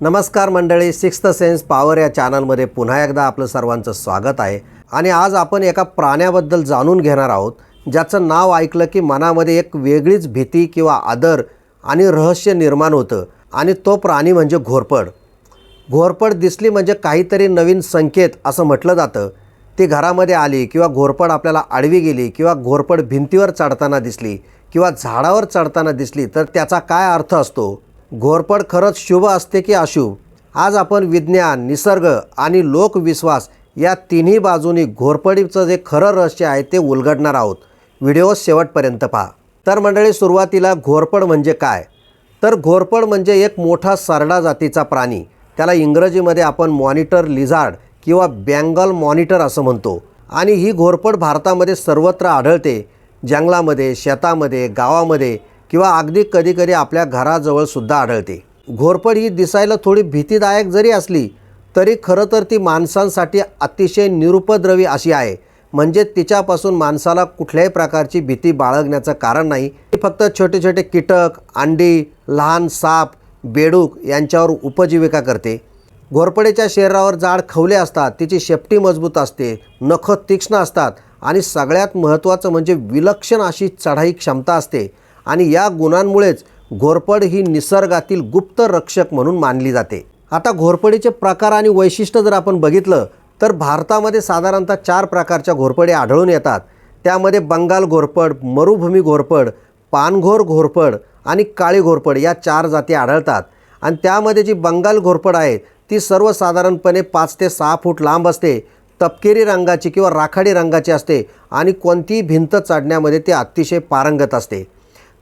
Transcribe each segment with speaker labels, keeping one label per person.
Speaker 1: नमस्कार मंडळी sixth sense power या चॅनलमध्ये पुन्हा एकदा आपलं सर्वांचं स्वागत आहे. आणि आज आपण एका प्राण्याबद्दल जाणून घेणार आहोत ज्याचं नाव ऐकलं की मनामध्ये एक वेगळीच भीती किंवा आदर आणि रहस्य निर्माण होतं आणि तो प्राणी म्हणजे घोरपड. घोरपड दिसली म्हणजे काहीतरी नवीन संकेत असं म्हटलं जातं. ती घरामध्ये आली किंवा घोरपड आपल्याला आडवी गेली किंवा घोरपड भिंतीवर चढताना दिसली किंवा झाडावर चढताना दिसली तर त्याचा काय अर्थ असतो? घोरपड खरंच शुभ असते की अशुभ? आज आपण विज्ञान निसर्ग आणि लोकविश्वास या तिन्ही बाजूनी घोरपडीचं जे खरं रहस्य आहे ते उलगडणार आहोत. व्हिडिओ शेवटपर्यंत पहा. तर मंडळी सुरुवातीला घोरपड म्हणजे काय? तर घोरपड म्हणजे एक मोठा सरडा जातीचा प्राणी. त्याला इंग्रजीमध्ये आपण मॉनिटर लिझार्ड किंवा बँगल मॉनिटर असं म्हणतो. आणि ही घोरपड भारतामध्ये सर्वत्र आढळते. जंगलामध्ये शेतामध्ये गावामध्ये किंवा अगदी कधीकधी आपल्या घराजवळसुद्धा आढळते. घोरपड ही दिसायला थोडी भीतीदायक जरी असली तरी खरं तर ती माणसांसाठी अतिशय निरुपद्रवी अशी आहे. म्हणजे तिच्यापासून माणसाला कुठल्याही प्रकारची भीती बाळगण्याचं कारण नाही. ती फक्त छोटे छोटे कीटक अंडी लहान साप बेडूक यांच्यावर उपजीविका करते. घोरपडीच्या शरीरावर जाड खवले असतात तिची शेपटी मजबूत असते नखं तीक्ष्ण असतात आणि सगळ्यात महत्त्वाचं म्हणजे विलक्षण अशी चढाई क्षमता असते. आणि या गुणांमुळेच घोरपड ही निसर्गातील गुप्त रक्षक म्हणून मानली जाते. आता घोरपडीचे प्रकार आणि वैशिष्ट्य जर आपण बघितलं तर भारतामध्ये साधारणतः चार प्रकारच्या घोरपडी आढळून येतात. त्यामध्ये बंगाल घोरपड मरुभूमी घोरपड पानघोर घोरपड आणि काळी घोरपड या चार जाती आढळतात. आणि त्यामध्ये जी बंगाल घोरपड आहे ती सर्वसाधारणपणे पाच ते सहा फूट लांब असते तपकिरी रंगाची किंवा राखाडी रंगाची असते आणि कोणतीही भिंत चढण्यामध्ये ती अतिशय पारंगत असते.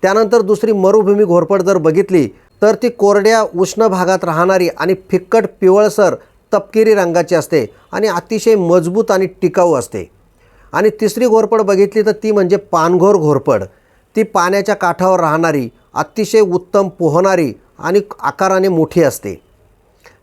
Speaker 1: त्यानंतर दुसरी मरुभूमी घोरपड जर बघितली तर ती कोरड्या उष्ण भागात राहणारी आणि फिक्कट पिवळसर तपकिरी रंगाची असते आणि अतिशय मजबूत आणि टिकाऊ असते. आणि तिसरी घोरपड बघितली तर ती म्हणजे पानघोर घोरपड. ती पाण्याच्या काठावर राहणारी अतिशय उत्तम पोहणारी आणि आकाराने मोठी असते.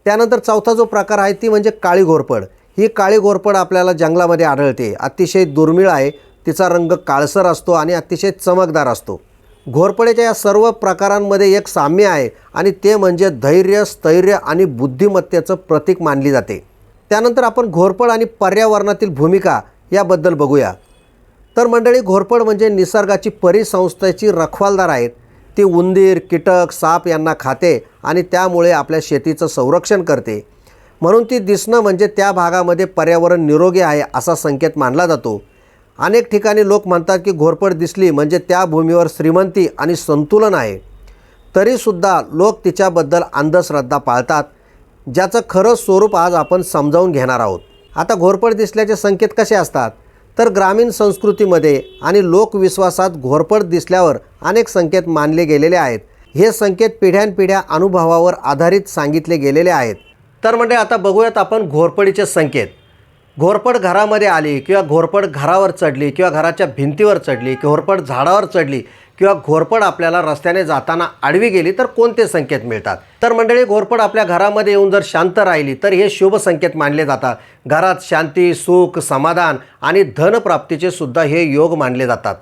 Speaker 1: त्यानंतर चौथा जो प्रकार आहे ती म्हणजे काळी घोरपड. ही काळी घोरपड आपल्याला जंगलामध्ये आढळते. अतिशय दुर्मिळ आहे तिचा रंग काळसर असतो आणि अतिशय चमकदार असतो. घोरपडेच्या या सर्व प्रकारांमध्ये एक साम्य आहे आणि ते म्हणजे धैर्य स्थैर्य आणि बुद्धिमत्तेचं प्रतीक मानली जाते. त्यानंतर आपण घोरपड आणि पर्यावरणातील भूमिका याबद्दल बघूया. तर मंडळी घोरपड म्हणजे निसर्गाची परिसंस्थेची रखवालदार आहेत. ती उंदीर कीटक साप यांना खाते आणि त्यामुळे आपल्या शेतीचं संरक्षण करते. म्हणून ती दिसणं म्हणजे त्या भागामध्ये पर्यावरण निरोगी आहे असा संकेत मानला जातो. अनेक ठिकाणी लोक म्हणतात की घोरपड दिसली म्हणजे त्या भूमीवर श्रीमंती आणि संतुलन आहे. तरीसुद्धा लोक तिच्याबद्दल अंधश्रद्धा पाळतात ज्याचं खरं स्वरूप आज आपण समजावून घेणार आहोत. आता घोरपड दिसल्याचे संकेत कसे असतात? तर ग्रामीण संस्कृतीमध्ये आणि लोकविश्वासात घोरपड दिसल्यावर अनेक संकेत मानले गेलेले आहेत. हे संकेत पिढ्यानपिढ्या अनुभवावर आधारित सांगितले गेलेले आहेत. तर म्हणजे आता बघूयात आपण घोरपडीचे संकेत. घोरपड घरामध्ये आली किंवा घोरपड घरावर चढली किंवा घराच्या भिंतीवर चढली घोरपड झाडावर चढली किंवा घोरपड आपल्याला रस्त्याने जाताना आडवी गेली तर कोणते संकेत मिळतात? तर मंडळी घोरपड आपल्या घरामध्ये येऊन जर शांत राहिली तर हे शुभ संकेत मानले जातात. घरात शांती सुख समाधान आणि धनप्राप्तीचे सुद्धा हे योग मानले जातात.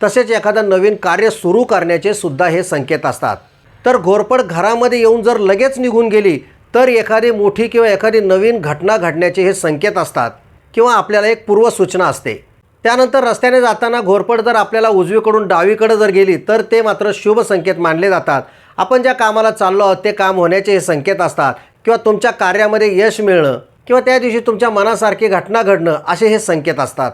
Speaker 1: तसेच एखादं नवीन कार्य सुरू करण्याचे सुद्धा हे संकेत असतात. तर घोरपड घरामध्ये येऊन जर लगेच निघून गेली तर एखादी मोठी किंवा एखादी नवीन घटना घडण्याचे हे संकेत असतात किंवा आपल्याला एक पूर्वसूचना असते. त्यानंतर रस्त्याने जाताना घोरपड जर आपल्याला उजवीकडून डावीकडे जर गेली तर ते मात्र शुभ संकेत मानले जातात. आपण ज्या कामाला चाललो आहोत ते काम होण्याचे हे संकेत असतात. किंवा तुमच्या कार्यामध्ये यश मिळणं किंवा त्या दिवशी तुमच्या मनासारखी घटना घडणं असे हे संकेत असतात.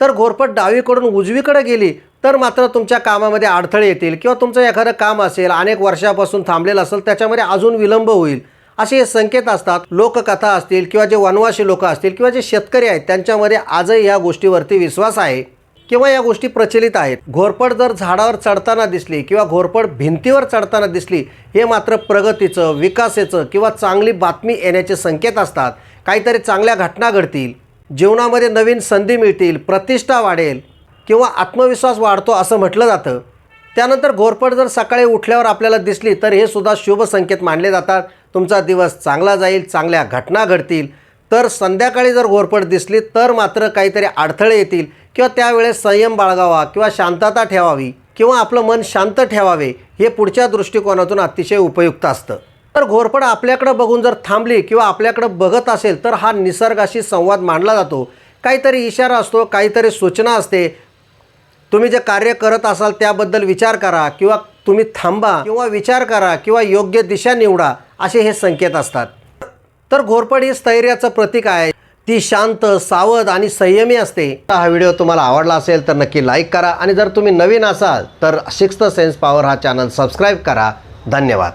Speaker 1: तर घोरपट डावीकडून उजवीकडे गेली तर मात्र तुमच्या कामामध्ये अडथळे येतील किंवा तुमचं एखादं काम असेल अनेक वर्षापासून थांबलेलं असेल त्याच्यामध्ये अजून विलंब होईल. असे हे संकेत असतात लोककथा असतील किंवा जे वनवासी लोक असतील किंवा जे शेतकरी आहेत त्यांच्यामध्ये आजही या गोष्टीवरती विश्वास आहे किंवा या गोष्टी प्रचलित आहेत. घोरपड जर झाडावर चढताना दिसली किंवा घोरपड भिंतीवर चढताना दिसली हे मात्र प्रगतीचं विकासाचं किंवा चांगली बातमी येण्याचे संकेत असतात. काहीतरी चांगल्या घटना घडतील जीवनामध्ये नवीन संधी मिळतील प्रतिष्ठा वाढेल किंवा आत्मविश्वास वाढतो असं म्हटलं जातं. त्यानंतर घोरपड जर सकाळी उठल्यावर आपल्याला दिसली तर हे सुद्धा शुभ संकेत मानले जातात. तुमचा दिवस चांगला जाईल चांगल्या घटना घडतील. तर संध्याकाळी जर घोरपड दिसली तर मात्र काहीतरी अडथळे येतील किंवा त्यावेळेस संयम बाळगावा किंवा शांतता ठेवावी किंवा आपलं मन शांत ठेवावे हे पुढच्या दृष्टिकोनातून अतिशय उपयुक्त असतं. तर घोरपड आपल्याकडं बघून जर थांबली किंवा आपल्याकडं बघत असेल तर हा निसर्गाशी संवाद मांडला जातो. काहीतरी इशारा असतो काहीतरी सूचना असते. तुम्ही जे कार्य करत असाल त्याबद्दल विचार करा किंवा तुम्ही थांबा किंवा विचार करा किंवा योग्य दिशा निवडा असे हे संकेत असतात. तर घोरपड ही स्थैर्याचं प्रतीक आहे. ती शांत सावध आणि संयमी असते. हा व्हिडिओ तुम्हाला आवडला असेल तर नक्की लाईक करा आणि जर तुम्ही नवीन असाल तर सिक्स्थ सेन्स पॉवर हा चॅनल सबस्क्राईब करा. धन्यवाद.